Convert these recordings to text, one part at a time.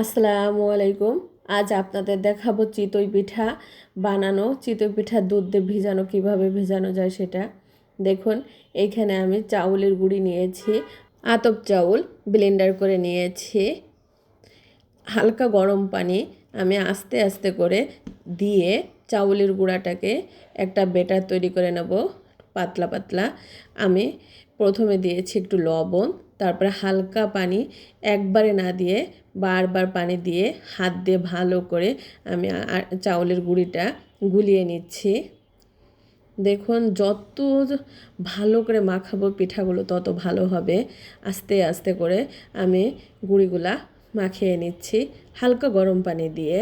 আসসালামু আলাইকুম। আজ আপনাদের দেখাবো চিতই পিঠা বানানো। চিতই পিঠা দুধ দিয়ে ভিজানো, কীভাবে ভেজানো যায় সেটা। দেখুন এইখানে আমি চাউলের গুঁড়ি নিয়েছি, আতপ চাউল ব্লেন্ডার করে নিয়েছি, হালকা গরম পানি আমি আস্তে আস্তে করে দিয়ে চাউলের গুঁড়াটাকে একটা বেটার তৈরি করে নেব, পাতলা পাতলা। আমি প্রথমে দিয়েছি একটু লবণ, তারপরে হালকা পানি একবারে না দিয়ে বারবার পানি দিয়ে হাত দিয়ে ভালো করে আমি চাউলের গুঁড়িটা গুলিয়ে নিচ্ছি। দেখুন, যত ভালো করে মাখাবো পিঠাগুলো, তত ভালো হবে। আস্তে আস্তে করে আমি গুঁড়িগুলা মাখিয়ে নিচ্ছি হালকা গরম পানি দিয়ে।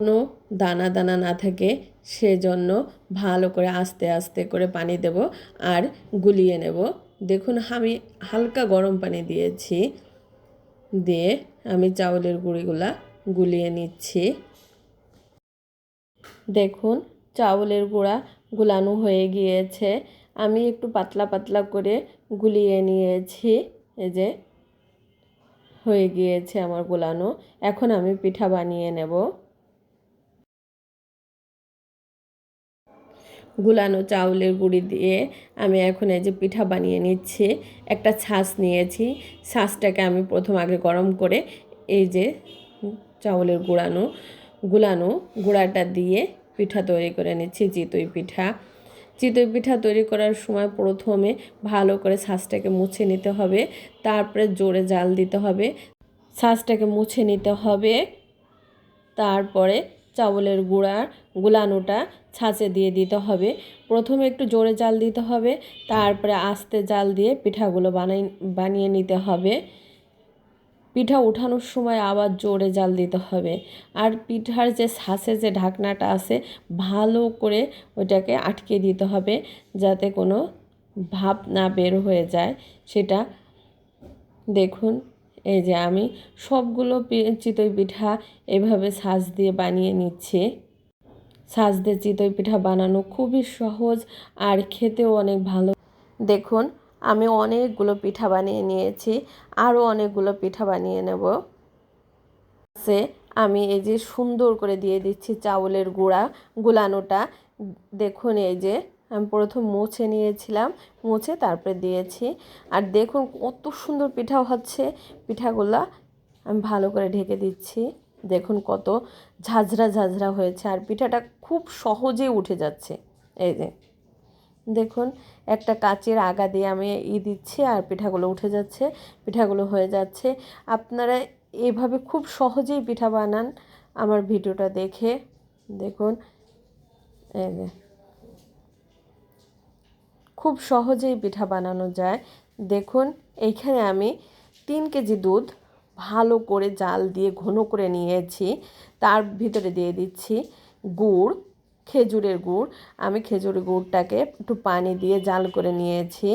কোনো দানা দানা না থাকে, সেজন্য ভালো করে আস্তে আস্তে করে পানি দেব আর গুলিয়ে নেব। দেখুন, আমি হালকা গরম পানি দিয়েছি। দিয়ে আমি চাউলের গুঁড়িগুলা গুলিয়ে নিচ্ছি। দেখুন, চাউলের গুঁড়া গুলানো হয়ে গিয়েছে। আমি একটু পাতলা পাতলা করে গুলিয়ে নিয়েছি। এই যে, হয়ে গিয়েছে আমার গোলানো। এখন আমি পিঠা বানিয়ে নেব। গুলানো চাউলের গুঁড়ি দিয়ে আমি এখন এই যে পিঠা বানিয়ে নিচ্ছি। একটা ছাঁচ নিয়েছি। ছাঁচটাকে আমি প্রথম আগে গরম করে এই যে চাউলের গুঁড়ানো, গুলানো গুঁড়াটা দিয়ে পিঠা তৈরি করে নিচ্ছি, চিতই পিঠা। চিতই পিঠা তৈরি করার সময় প্রথমে ভালো করে ছাঁচটাকে মুছে নিতে হবে। তারপরে জোরে জাল দিতে হবে। ছাঁচটাকে মুছে নিতে হবে। তারপরে চাউলের গুঁড়া, গুলানোটা ছাঁচে দিয়ে দিতে হবে। প্রথমে একটু জোরে জাল দিতে হবে, তারপরে আস্তে জাল দিয়ে পিঠাগুলো বানাই, বানিয়ে নিতে হবে। পিঠা উঠানোর সময় আবার জোরে জাল দিতে হবে। আর পিঠার যে ছাঁচের যে ঢাকনাটা আছে, ভালো করে ওটাকে আটকে দিতে হবে যাতে কোনো ভাপ না বের হয়ে যায়। সেটা দেখুন। এই যে আমি সবগুলো চিতই পিঠা এভাবে সাজ দিয়ে বানিয়ে নিচ্ছি। সাজ দিয়ে চিতই পিঠা বানানো খুবই সহজ আর খেতেও অনেক ভালো। দেখুন, আমি অনেকগুলো পিঠা বানিয়ে নিয়েছি, আরও অনেকগুলো পিঠা বানিয়ে নেব। সে আমি এই যে সুন্দর করে দিয়ে দিচ্ছি চাউলের গুঁড়া, গুলানোটা। দেখুন এই যে প্রথম মুছে নিয়েছিলাম, মুছে তারপরে দিয়েছি। আর দেখুন কত সুন্দর পিঠা হচ্ছে, পিঠাগুলা আমি ভালো করে ঢেকে দিচ্ছি। দেখুন কত ঝাঁঝরা ঝাঁঝরা হয়েছে আর পিঠাটা খুব সহজেই উঠে যাচ্ছে। এই যে, দেখুন একটা কাচের আগা দিয়ে আমি ই দিচ্ছি আর পিঠাগুলো উঠে যাচ্ছে, পিঠাগুলো হয়ে যাচ্ছে। আপনারা এভাবে খুব সহজেই পিঠা বানান আমার ভিডিওটা দেখে। দেখুন, এই যে। খুব সহজেই পিঠা বানানো যায়। দেখুন, এইখানে আমি তিন কেজি দুধ ভালো করে জাল দিয়ে ঘন করে নিয়েছি। তার ভিতরে দিয়ে দিচ্ছি গুড়, খেজুরের গুড়। আমি খেজুরের গুড়টাকে একটু পানি দিয়ে জাল করে নিয়েছি।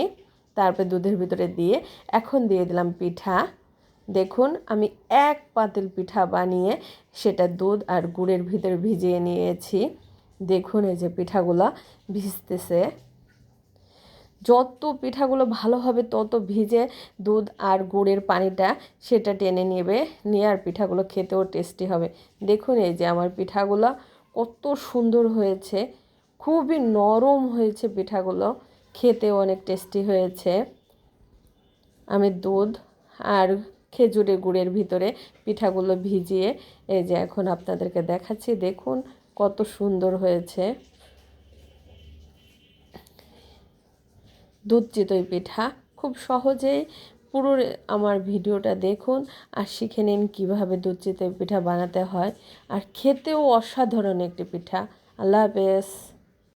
তারপরে দুধের ভিতরে দিয়ে এখন দিয়ে দিলাম পিঠা। দেখুন, আমি এক পাতিল পিঠা বানিয়ে সেটা দুধ আর গুড়ের ভিতরে ভিজিয়ে নিয়েছি। দেখুন এই যে পিঠাগুলা ভিজতেছে। যত পিঠাগুলো ভালো হবে, তত ভিজে দুধ আর গুড়ের পানিটা সেটা টেনে নেবে, নিয়ে আর পিঠাগুলো খেতেও টেস্টি হবে। দেখুন এই যে আমার পিঠাগুলো কত সুন্দর হয়েছে, খুবই নরম হয়েছে পিঠাগুলো, খেতেও অনেক টেস্টি হয়েছে। আমি দুধ আর খেজুরের গুড়ের ভিতরে পিঠাগুলো ভিজিয়ে, এই যে এখন আপনাদেরকে দেখাচ্ছি, দেখুন কত সুন্দর হয়েছে। দুধ চিতই পিঠা। খুব সহজেই পুরো আমার ভিডিওটা দেখুন আর শিখে নিন কীভাবে দুধ চিতই পিঠা বানাতে হয়। আর খেতেও অসাধারণ একটি পিঠা। আল্লাহ হাফেজ।